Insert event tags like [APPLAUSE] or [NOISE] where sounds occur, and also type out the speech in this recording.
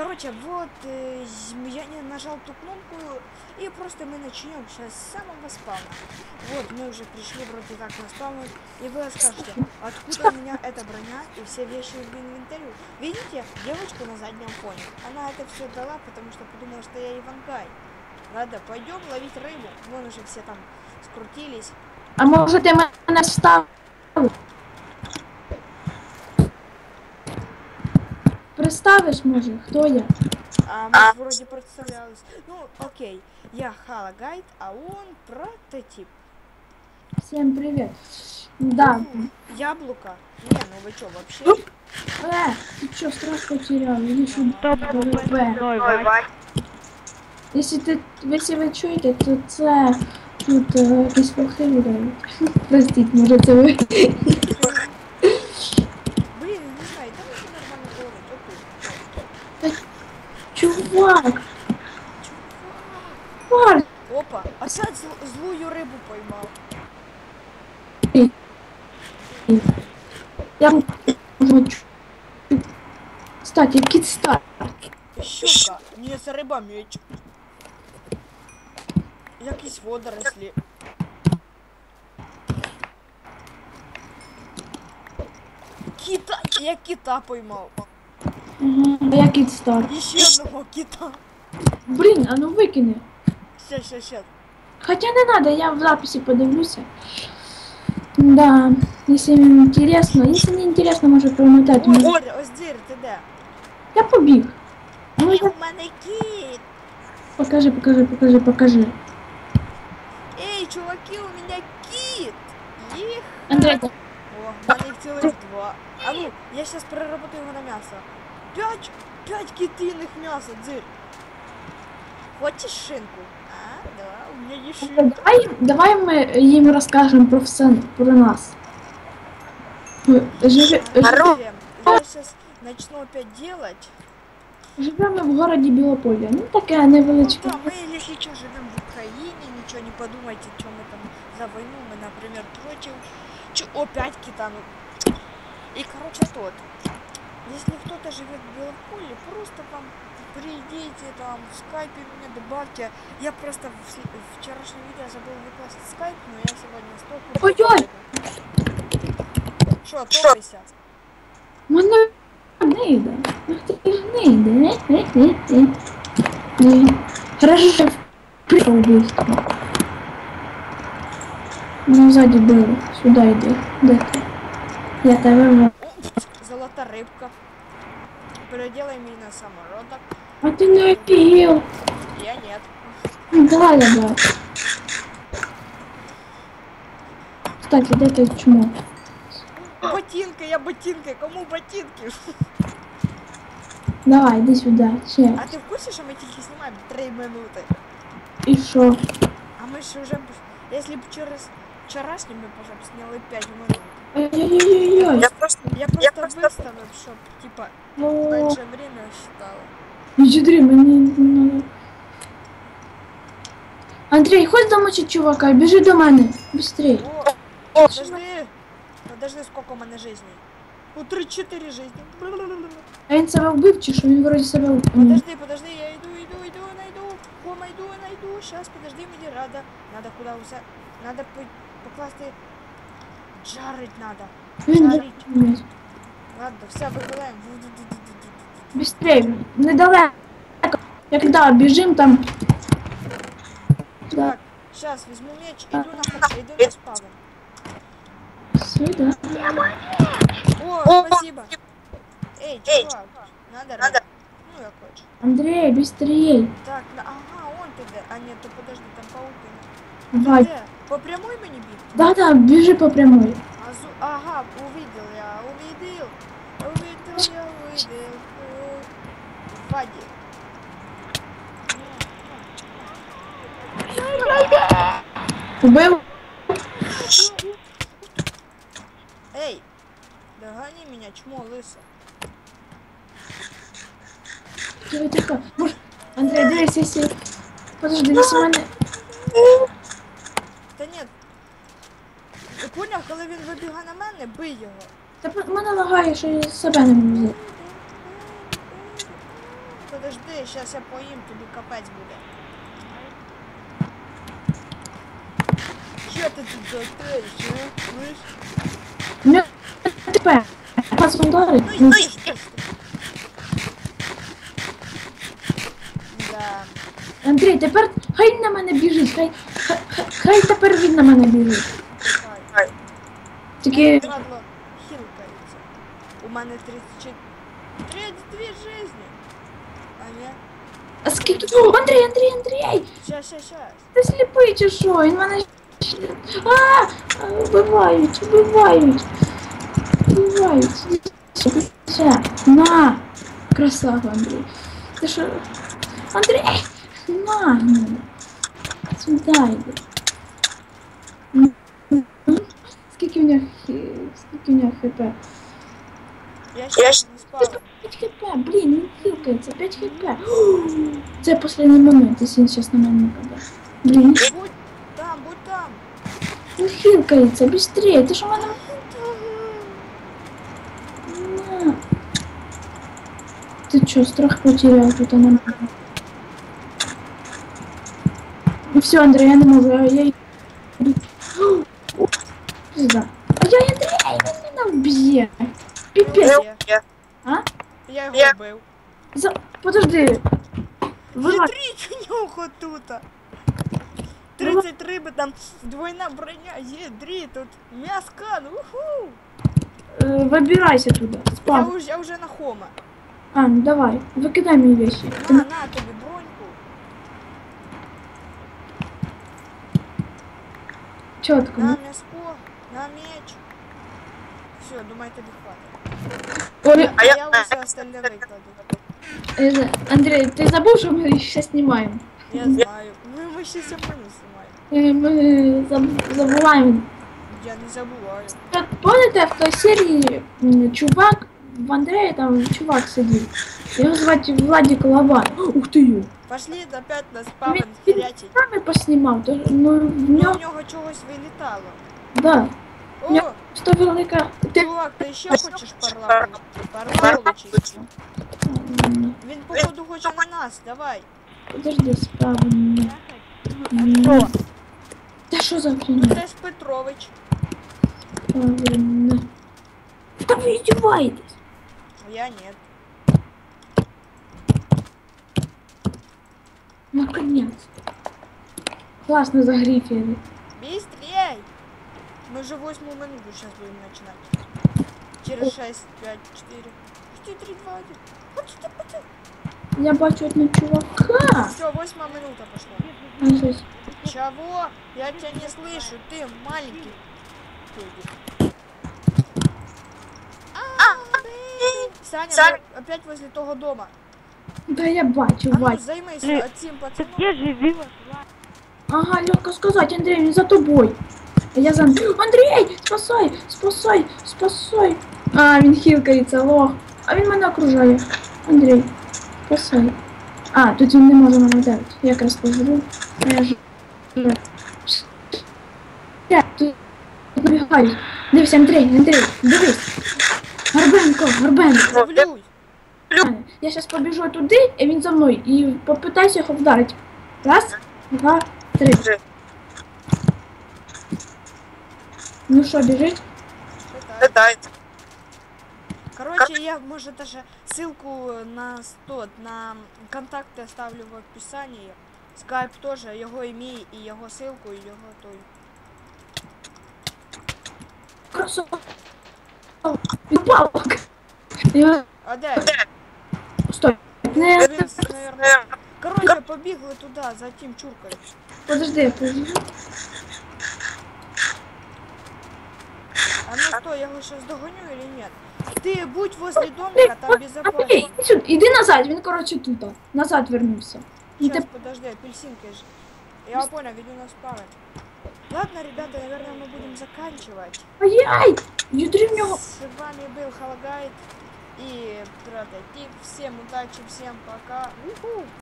Короче, вот э, я не нажал ту кнопку, и просто мы начнем сейчас с самого спавна. Вот, мы уже пришли вроде как на спаун, и вы скажете, откуда у меня эта броня и все вещи в инвентарю. Видите, девочку на заднем фоне. Она это все дала, потому что подумала, что я Ивангай. Ладно, пойдем ловить рыбу. Вон уже все там скрутились. А може ти мене став? Представиш, може, хто я? А мы вроде представлялись. Ну, окей. Я Хала Гайд, а он прототип. Всім привіт. Да. Яблоко. Не, ну вы что, вообще? Е, ти що, страх потеряв? Іди сюди. Б. Якщо ти, якщо ви чуєте, то це тут е, якісь фахи видають. Простіть, може це ви. Чувак, Марк, Опа, опять зл- злую рыбу поймал. я хочу. Кстати, кітстар. Щука. Не, це риба меч. Якісь водорослі. Кита, я кита поймав. Ага, а я кітстар. І ще одного кита. Блін, а ну викини. Щас, щас, щас. Хотя не надо, я в записи подивлюся. Да, если им интересно. Если не интересно, може промотати. Ось, Може- Дір, ось дір, ти де? Я побіг. Ну, я... У мене кіт. Покажи, покажи, покажи, покажи. Ей, чуваки, у мене кіт. Їх. Андрей, О, в мене їх цілих два. А ну, я сейчас переработаю його на м'ясо. П'ять, п'ять китиних м'яса, дзир. Хочеш шинку? А, да, у мене є шинка. давай, давай мы им расскажем про все, про нас. Живе- Зачем? Я сейчас начну опять делать. живем мы в городе Білополя. Ну, таке Ну невеличке. да, мы, если что, живем в Украине, ничего не подумайте, что мы там за войну, мы, например, против... Чё, опять кита, ну... И, короче, тот. Если кто-то живет в Белополе, просто там придите, там, в скайпе меня добавьте. Я просто в в вчерашнем видео забыл выкласть скайп, но я сегодня столько... Ой-ой! Что, топайся? Мене. Ах ти. Ні. Хорошо, прийшов убийство. Ну, ззаді було. Сюди йди. Де ти? Я тебе в... О, золотая рыбка. Переделай меня на самородок. А ти не офігел. Я нет. Давай, давай. Кстати, де ти чмо? Ботинка, я ботинка. Кому ботинки? Давай, іди сюди. Ще. А ти в курсі, що ми тільки знімаємо 3 минути? І що? А ми ж вже, б- якщо б через вчорашній ми б вже б зняли 5 минут. Ой-ой-ой-ой. Я просто виставив, щоб, типа, менше время считало. Іди, мені не надо. Андрій, ходь домочить чувака, біжи до мене. Быстрей. О, подожди. Подожди, сколько у мене жизней. У 3-4 жизни. А він себе вбив чи що? Він вроді себе вбив. Подожди, подожди, я иду, иду, иду, найду. Хома, иду, найду. Сейчас, подожди, мені рада. Надо куда усе... Надо по... покласти... Жарить надо. Він Жарить. вбив. Ладно, все, вибираємо. Быстрей, недалеко. Як да, біжим там. Да. Так, сейчас возьму меч, иду на, иду на спавн. Сюди. О, спасибо. Эй, чувак, надо, надо. Ну, я хочу. Андрій, быстрей. Так, на- ага, он тебе. А нет, то подожди, там пауки. Давай. Где? По прямой мені бить? Да, да, біжи по прямой. Азу... Ага, увидел я, увидел. Увидел я, увидел. Вади. Убив? Эй, догони меня, чмо лысо. Тихо, тихо. Може, Андрій, дивись, якщо... Подожди, якщо мене... Поняв, коли він вибігає на мене, бий його. Та мене лагає, що я себе не можу подожди, сейчас я поїм, тобі капець буде. Що ти тут затеєш, а? Слышь? Не тепер. Вас ударить. Ну, Ну, ну? Да. Андрій, тепер хай на мене біжить, хай, хай- хай тепер він на мене біжить. Хай. Тільки Падла хилкається. У мене 34... 32 жизни. А не? а скільки. О, Андрій, Андрій, Андрій! Щас, щас, щас. Ти сліпий чи що? Він мене. ще- А! А, Вбивають, вбивають. Вбивають. Все, на! Красава, Андрій. Ти що? Андрій! На! ну. Сюди йди. Скільки в нього хі- скільки в нього хп? Я щас не спав. 5 хп, блін, він хилкається, 5 хп. [GASPS] Це останній момент, якщо він зараз на мене нападе. Блін, Будь там, будь там. він хилкається, быстрее, ти що мене... На. Ти чо, страх потеряв тут на мене? Ну все, Андрій, я не можу, я... Андрій, він мене вб'є. Піпець. Я. А? Я його вбив. За... Подожди. Вилазь. Ядріть у нього тут. 30 риби, там двойна броня, єдрі, тут м'яскан, уху. Э, выбирайся туда. Я Спам. уже, я уже на хома. А, ну давай, выкидай мне вещи. На, на тобі броньку. Четко. На ну. м'яско, на меч. Все, думаю, тобі хватить. Ой, А я усе остальне викладу. э, Андрей, ты забыл, что мы сейчас снимаем? Я знаю. Ну, ми ще сьогодні знімаємо. Э, Мы заб- забываем. Я не забуваю. Как помните, в той серии м, чувак, в Андрея там чувак сидит. Его звать Владик Лобан. Ух ты ё. Пошли опять на спавн Він- він хрячить. Сами поснимал. то- Ну, в Ну, нього, у нього чогось вилітало. да. О, Ня- Что велика... Ты... чувак, ти ще хочеш парламент? Парламент. М, Він, походу, хоче на нас, давай. Подожди, справа. Хто? Да что за хрень? Це ж Петрович. Правильно. Да вы издеваетесь. Я нет. Наконец. Классно загрифили. Мы уже восьмую минуту сейчас будем начинать. Через 6, 5, 4. 4, 3, 2, 1. Вот это, вот это. Я бачу одного чувака. Все, восьмая минута пошла. А. Чего? Я тебя не слышу, ты маленький. А. Саня, мы опять возле того дома. Да я бачу, А ну, бачу. займись этим пацаном. Где живила? Ага, легко сказать, Андрей, він за тобой. А я за Андрей, спасай, спасай, спасай. А, він хілкається, лох. А він мене окружає. Андрей, спасай. А, тут він не може мене вдарити. Я якраз пожру. А я ж. Я тут набігають. Дивись, Андрей, Андрей, дивись. Горбенко, Горбенко. Дивлюсь. Я зараз побіжу туди, і він за мною. І попитайся його вдарити. Раз, два, три. Ну що, біжить? Питай. Короче, я, может, даже ссылку на тот, на контакты оставлю в описании. Скайп тоже, його імей і його ссылку, і його той. Красава. Він палок. Я... А де? Стой. Не, Він, наверное... Короче, побігли туди, за тим чуркою. подожди, подожди. что, я его сейчас догоню или нет? Ты будь возле домика, там безопасно. Андрей, іди сюди, іди назад, він, коротше, тут. Назад вернувся. І Сейчас, ти... подожди, апельсинка же. Я понял, веду нас спавать. Ладно, ребята, наверное, мы будем заканчивать. Ай-яй! Юдрі в нього. С вами был Халагайд и Прототип. Всем удачи, всем пока. Уху!